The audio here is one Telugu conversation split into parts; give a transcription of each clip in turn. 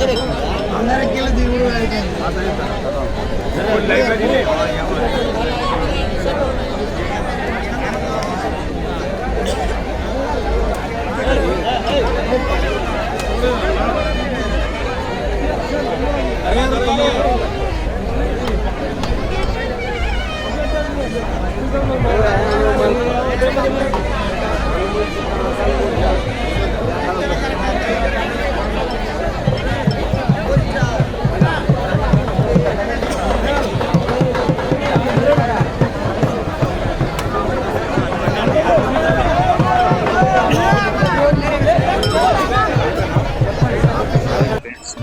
അന്നേരം ജീവിതമായിരിക്കും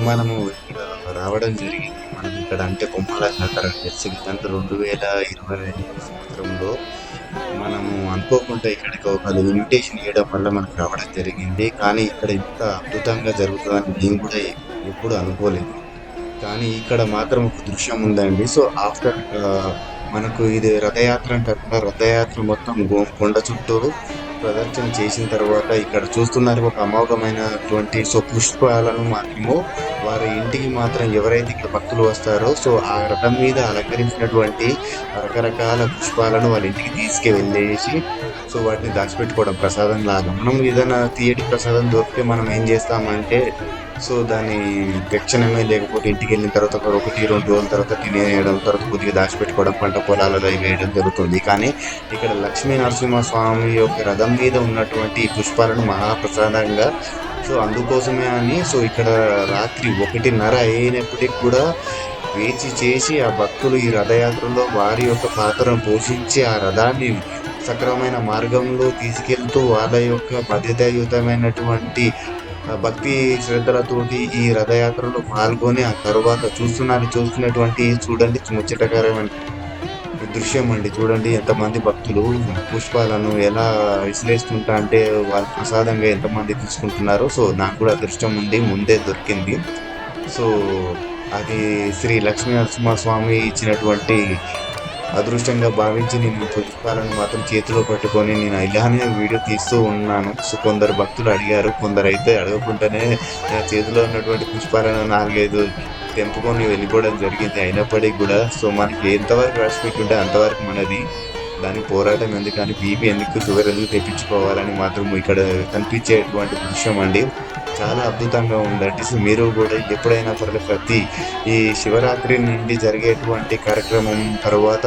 అయిపోయింది మనము ఇక్కడ రావడం జరిగింది. మనం ఇక్కడ అంటే కొమ్మల జాతర అంటే రెండు వేల ఇరవై సంవత్సరంలో మనము అనుకోకుండా ఇక్కడికి ఒక ఇన్విటేషన్ ఇవ్వడం వల్ల మనకు రావడం జరిగింది. కానీ ఇక్కడ ఇంత అద్భుతంగా జరుగుతుందని నేను కూడా ఎప్పుడు అనుకోలేదు. కానీ ఇక్కడ మాత్రం ఒక దృశ్యం ఉందండి. సో ఆఫ్టర్ మనకు ఇది రథయాత్ర అంటే రథయాత్ర మొత్తం కొండ చుట్టూ ప్రదర్శన చేసిన తర్వాత ఇక్కడ చూస్తున్నారు ఒక అమోఘమైనటువంటి సో పుష్పాలను మాత్రము వారి ఇంటికి మాత్రం ఎవరైతే ఇక్కడ భక్తులు వస్తారో సో ఆ రథం మీద అలంకరించినటువంటి రకరకాల పుష్పాలను వాళ్ళ ఇంటికి తీసుకువెళ్ళేసి సో వాటిని దాచిపెట్టుకోవడం ప్రసాదం లాగా. మనం ఏదైనా తీయటి ప్రసాదం దొరికితే మనం ఏం చేస్తామంటే సో దాని తక్షణమే లేకపోతే ఇంటికి వెళ్ళిన తర్వాత ఒక ఒకటి రెండు రోజుల తర్వాత తినేయడం తర్వాత కొద్దిగా దాచిపెట్టుకోవడం పంట పొలాలలో వేయడం జరుగుతుంది. కానీ ఇక్కడ లక్ష్మీ నరసింహస్వామి యొక్క రథం మీద ఉన్నటువంటి పుష్పాలను మహాప్రసాదంగా సో అందుకోసమే అని సో ఇక్కడ రాత్రి ఒకటిన్నర అయినప్పటికి కూడా వేచి చేసి ఆ భక్తులు ఈ రథయాత్రలో వారి యొక్క పాత్రను పోషించి ఆ రథాన్ని సక్రమైన మార్గంలో తీసుకెళ్తూ వాళ్ళ యొక్క బాధ్యతాయుతమైనటువంటి భక్తి శ్రద్ధలతోటి ఈ రథయాత్రలో పాల్గొని ఆ తర్వాత చూస్తున్నారు చూస్తున్నటువంటి చూడండి ముచ్చటకరమైన దృశ్యం అండి. చూడండి ఎంతమంది భక్తులు పుష్పాలను ఎలా విశ్లేషిస్తుంటా అంటే వాళ్ళు ప్రసాదంగా ఎంతమంది తీసుకుంటున్నారో సో నాకు కూడా అదృష్టం ఉంది ముందే దొరికింది. సో అది శ్రీ లక్ష్మీ నరసింహస్వామి ఇచ్చినటువంటి అదృష్టంగా భావించి నేను పుష్పాలను మాత్రం చేతిలో పట్టుకొని నేను ఇలానే వీడియో తీస్తూ ఉన్నాను. సో కొందరు భక్తులు అడిగారు కొందరు అయితే అడగకుండానే నా చేతిలో ఉన్నటువంటి పుష్పాలను నాలుగైదు తెంపుకొని వెళ్ళిపోవడం జరిగింది. అయినప్పటికీ కూడా సో మనకి ఎంతవరకు రెస్పెక్ట్ ఉంటే అంతవరకు మనది. దానికి పోరాటం ఎందుకని బీపీ ఎందుకు షుగర్ ఎందుకు తెప్పించుకోవాలని మాత్రం ఇక్కడ కనిపించేటువంటి దృశ్యం అండి. చాలా అద్భుతంగా ఉందండి సో మీరు కూడా ఎప్పుడైనా పర్లేదు ప్రతి ఈ శివరాత్రి నుండి జరిగేటువంటి కార్యక్రమం తర్వాత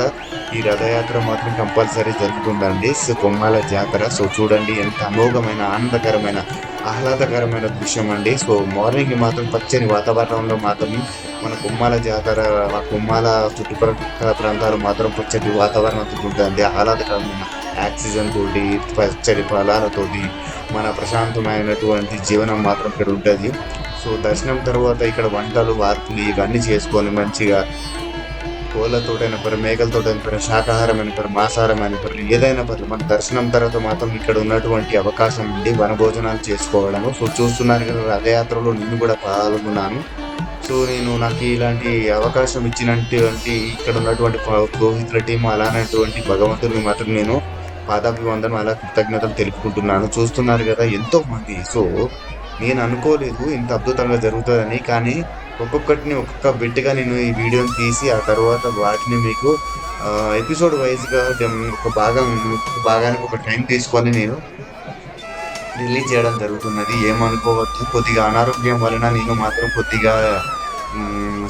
ఈ రథయాత్ర మాత్రం కంపల్సరీ జరుగుతుందండి సో కొమ్మాల జాతర. సో చూడండి ఎంత అమోఘమైన ఆనందకరమైన ఆహ్లాదకరమైన దృశ్యం అండి సో మార్నింగ్ మాత్రం పచ్చని వాతావరణంలో మాత్రం మన కుమ్మాల జాతర కుమ్మాల చుట్టుపక్కల ప్రాంతాలు మాత్రం పచ్చటి వాతావరణం ఉంటుంది ఆహ్లాదకరమైన ఆక్సిజన్ తోటి పచ్చడి ఫలాలతోటి మన ప్రశాంతమైనటువంటి జీవనం మాత్రం ఇక్కడ ఉంటుంది. సో దర్శనం తర్వాత ఇక్కడ వంటలు వార్పులు ఇవన్నీ చేసుకొని మంచిగా కోళ్ళతోటైనా పరి మేకలతోటైనా పరి శాకాహారమైన పరి మాంసాహారమైన పరి ఏదైనా పరి మన దర్శనం తర్వాత మాత్రం ఇక్కడ ఉన్నటువంటి అవకాశం ఉండి వనభోజనాలు చేసుకోవడము. సో చూస్తున్నారు కదా రథయాత్రలో నేను కూడా పాల్గొన్నాను. సో నేను నాకు ఇలాంటి అవకాశం ఇచ్చినటువంటి ఇక్కడ ఉన్నటువంటి పురోహితుల టీం అలాంటి భగవంతుడిని మాత్రం నేను పాదాభివందనం అలా కృతజ్ఞతలు తెలుపుకుంటున్నాను. చూస్తున్నారు కదా ఎంతో మంది సో నేను అనుకోలేదు ఇంత అద్భుతంగా జరుగుతుందని కానీ ఒక్కొక్కటిని ఒక్కొక్క బిట్గా నేను ఈ వీడియోని తీసి ఆ తర్వాత వాటిని మీకు ఎపిసోడ్ వైజ్గా ఒక భాగం ఒక భాగానికి ఒక టైం తీసుకొని నేను రిలీజ్ చేయడం జరుగుతున్నది. ఏమనుకోవద్దు. కొద్దిగా అనారోగ్యం వలన నేను మాత్రం కొద్దిగా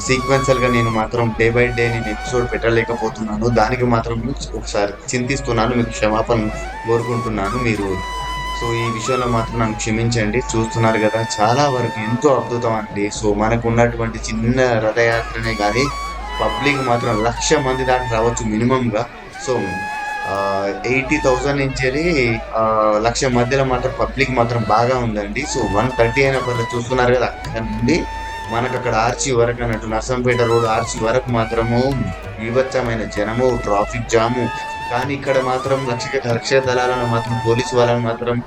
సీక్వెన్షియల్గా నేను మాత్రం డే బై డే నేను ఎపిసోడ్ పెట్టలేకపోతున్నాను. దానికి మాత్రం ఒకసారి చింతిస్తున్నాను. మీకు క్షమాపణ కోరుకుంటున్నాను మీరు. సో ఈ విషయంలో మాత్రం నన్ను క్షమించండి. చూస్తున్నారు కదా చాలా వరకు ఎంతో అద్భుతం అండి. సో మనకు ఉన్నటువంటి చిన్న రథయాత్రనే కానీ పబ్లిక్ మాత్రం లక్ష మంది దాకా రావచ్చు మినిమంగా. సో ఎయిటీ థౌజండ్ నుంచి లక్ష మధ్యలో మాత్రం పబ్లిక్ మాత్రం బాగా ఉందండి. సో వన్ థర్టీ అయిన పర్లేదు చూస్తున్నారు కదా అక్కడ నుండి మనకు అక్కడ ఆర్చి వరకు అన్నట్టు నర్సంపేట రోడ్ ఆర్చి వరకు మాత్రము వివచ్చమైన జనము ట్రాఫిక్ జాము. కానీ ఇక్కడ మాత్రం రక్షక రక్షక దళాలను మాత్రం పోలీసు వాళ్ళని మాత్రం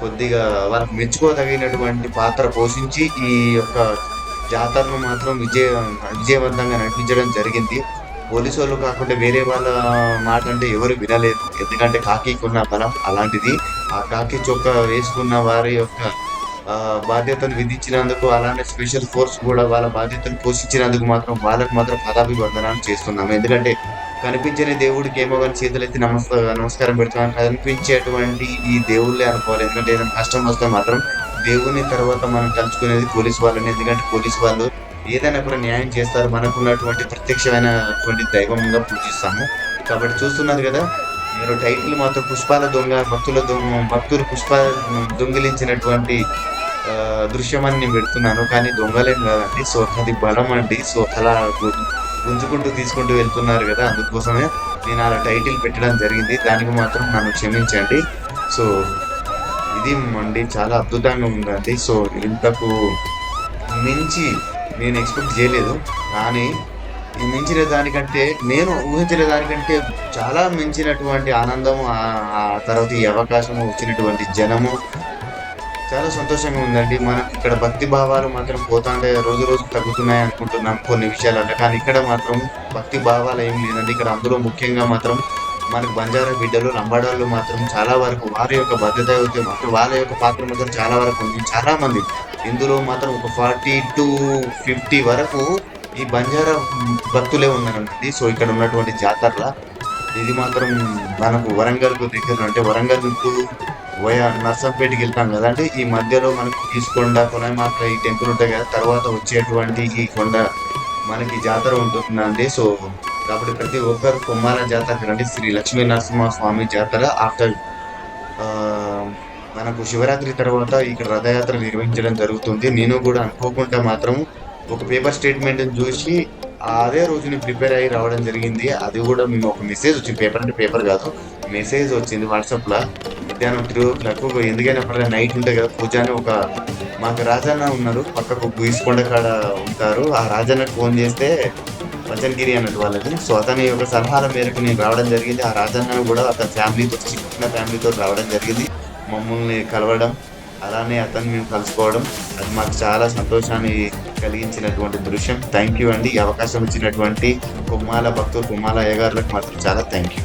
కొద్దిగా వాళ్ళకి మెచ్చుకోదగినటువంటి పాత్ర పోషించి ఈ యొక్క జాతరను మాత్రం విజయ విజయవంతంగా నడిపించడం జరిగింది. పోలీసు వాళ్ళు కాకుండా వేరే వాళ్ళ మాట అంటే ఎవరు వినలేదు. ఎందుకంటే కాకి ఉన్న బలం అలాంటిది. ఆ కాకి చొక్క వేసుకున్న వారి యొక్క బాధ్యతను విధించినందుకు అలానే స్పెషల్ ఫోర్స్ కూడా వాళ్ళ బాధ్యతను పోషించినందుకు మాత్రం వాళ్ళకు మాత్రం పదాభివందనాలు చేస్తున్నాము. ఎందుకంటే కనిపించని దేవుడికి ఏమో కానీ చేతులైతే నమస్క నమస్కారం పెడతాం కనిపించేటువంటి ఈ దేవుళ్ళే అనుకోవాలి. ఎందుకంటే ఏదైనా కష్టం వస్తే మాత్రం దేవుని తర్వాత మనం తలుచుకునేది పోలీస్ వాళ్ళని. ఎందుకంటే పోలీస్ వాళ్ళు ఏదైనా కూడా న్యాయం చేస్తారు. మనకున్నటువంటి ప్రత్యక్షమైనటువంటి దైవంగా పూజిస్తాము. కాబట్టి చూస్తున్నారు కదా మీరు టైటిల్ మాత్రం పుష్పాల దొంగ భక్తుల దొంగ భక్తులు పుష్ప దొంగిలించినటువంటి దృశ్యం అని నేను పెడుతున్నాను. కానీ దొంగలేం కాదండి. సో అది బలం అండి సో అలా గుంజుకుంటూ తీసుకుంటూ వెళ్తున్నారు కదా. అందుకోసమే నేను అలా టైటిల్ పెట్టడం జరిగింది. దానికి మాత్రం నన్ను క్షమించండి. సో ఇది అండి చాలా అద్భుతంగా ఉందండి. సో ఇంతకు మించి నేను ఎక్స్పెక్ట్ చేయలేదు. కానీ ఈ మించిన దానికంటే నేను ఊహించిన దానికంటే చాలా మించినటువంటి ఆనందం ఆ- తర్వాత ఈ అవకాశము వచ్చినటువంటి జనము చాలా సంతోషంగా ఉందండి. మనకి ఇక్కడ భక్తి భావాలు మాత్రం పోతాంటే రోజు రోజు తగ్గుతున్నాయి అనుకుంటున్నాం కొన్ని విషయాలలో కానీ ఇక్కడ మాత్రం భక్తి భావాలు ఏం లేదండి. ఇక్కడ అందులో ముఖ్యంగా మాత్రం మనకు బంజారా బిడ్డలు లంబాడాళ్ళు మాత్రం చాలా వరకు వారి యొక్క భద్రత అయితే మాత్రం వాళ్ళ యొక్క పాత్ర మాత్రం చాలా వరకు ఉంది. చాలా మంది. ఇందులో మాత్రం ఒక ఫార్టీ టు ఫిఫ్టీ వరకు ఈ బంజారా భక్తులే ఉన్నారండి. సో ఇక్కడ ఉన్నటువంటి జాతరల ఇది మాత్రం మనకు వరంగల్కు దగ్గర అంటే వరంగల్ టు వయా నర్సంపేటకి వెళ్తాం కదా. అంటే ఈ మధ్యలో మనకు తీసుకొండ కొనమాక ఈ టెంపుల్ ఉంటాయి కదా తర్వాత వచ్చేటువంటి ఈ కొండ మనకి జాతర ఉంటుందండి సో కాబట్టి ప్రతి ఒక్కరు కొమ్మాల జాతర అంటే శ్రీ లక్ష్మీ నరసింహ స్వామి జాతర ఆఫ్టర్ మనకు శివరాత్రి తర్వాత ఇక్కడ రథయాత్ర నిర్వహించడం జరుగుతుంది. నేను కూడా అనుకోకుండా మాత్రం ఒక పేపర్ స్టేట్మెంట్ చూసి అదే రోజుని ప్రిపేర్ అయ్యి రావడం జరిగింది. అది కూడా మేము ఒక మెసేజ్ వచ్చింది. పేపర్ అంటే పేపర్ కాదు మెసేజ్ వచ్చింది వాట్సాప్లో. మధ్యాహ్నం త్రీ ఓ ఎందుకైనా పర్లేదు నైట్ ఉంటుంది కదా పూజ అని ఒక మాకు రాజన్న ఉన్నారు పక్కకు గుయిస్కొండ కాడ ఉంటారు. ఆ రాజన్నకు ఫోన్ చేస్తే వచనగిరి అన్నట్టు వాళ్ళది. సో అతని యొక్క సలహాల మేరకు నేను రావడం జరిగింది. ఆ రాజన్న కూడా అతని ఫ్యామిలీతో చిన్న ఫ్యామిలీతో రావడం జరిగింది. మమ్మల్ని కలవడం అలానే అతన్ని మేము కలుసుకోవడం అది మాకు చాలా సంతోషాన్ని కలిగించినటువంటి దృశ్యం. థ్యాంక్ యూ అండి. ఈ అవకాశం ఇచ్చినటువంటి కుమ్మాల భక్తులు కుమ్మాల అయ్యగారులకు మాత్రం చాలా థ్యాంక్ యూ